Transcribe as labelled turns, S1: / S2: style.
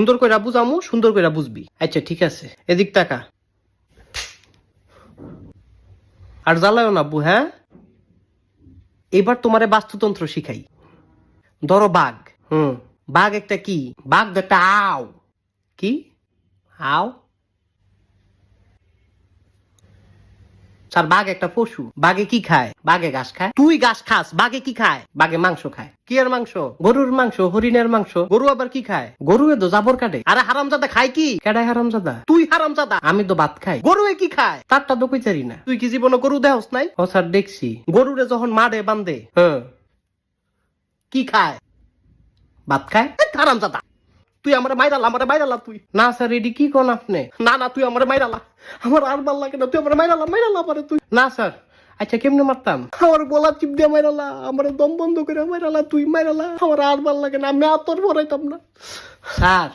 S1: সুন্দর করে বুঝামু, সুন্দর করে বুঝবি। আচ্ছা ঠিক আছে। এদিক টাকা আর জ্বালায় না, আব্বু হ্যাঁ? এবার তোমারে বাস্তুতন্ত্র শিখাই। ধরো বাঘ। হুম। বাঘ একটা কি? বাঘ একটা আও। কি? আও? স্যার, বাঘ একটা পশু। বাঘে কি খায়? বাঘে ঘাস খায়। তুই ঘাস খাস, বাঘে কি খায়? বাঘে মাংস খায়। কি এর মাংস? গরুর মাংস, হরিণের মাংস। গরু আবার কি খায়? গরু তো জাবর কাটে। আরে হারামজাদা, খায় কি? কেডায় হারামজাদা? তুই হারামজাদা। আমি তো ভাত খাই। গরু কি খায়? তারটা তো কইতারি না। তুই কি জীবনে গরু দেহস নাই? ও স্যার, দেখছি। গরুরে যখন মারে বান্ধে হ্যাঁ। কি খায়? ভাত খায়? হারামজাদা। তুই আমার মাইরালা আমার মাইরালা তুই। না স্যার রেডি কি কোন আপনি? না না তুই আমার মাইরালা আমার আর ভালো লাগে না তুই আমার মাইরালা মাইরালা পারে তুই। না স্যার আচ্ছা কেমনে মারতাম? আমার গলা চিপ দিয়ে মাইরালা আমার দম বন্ধ করে মাইরালা তুই মাইরালা আমার আর ভালো লাগে না আমি আতর তোর ভরাইতাম না। স্যার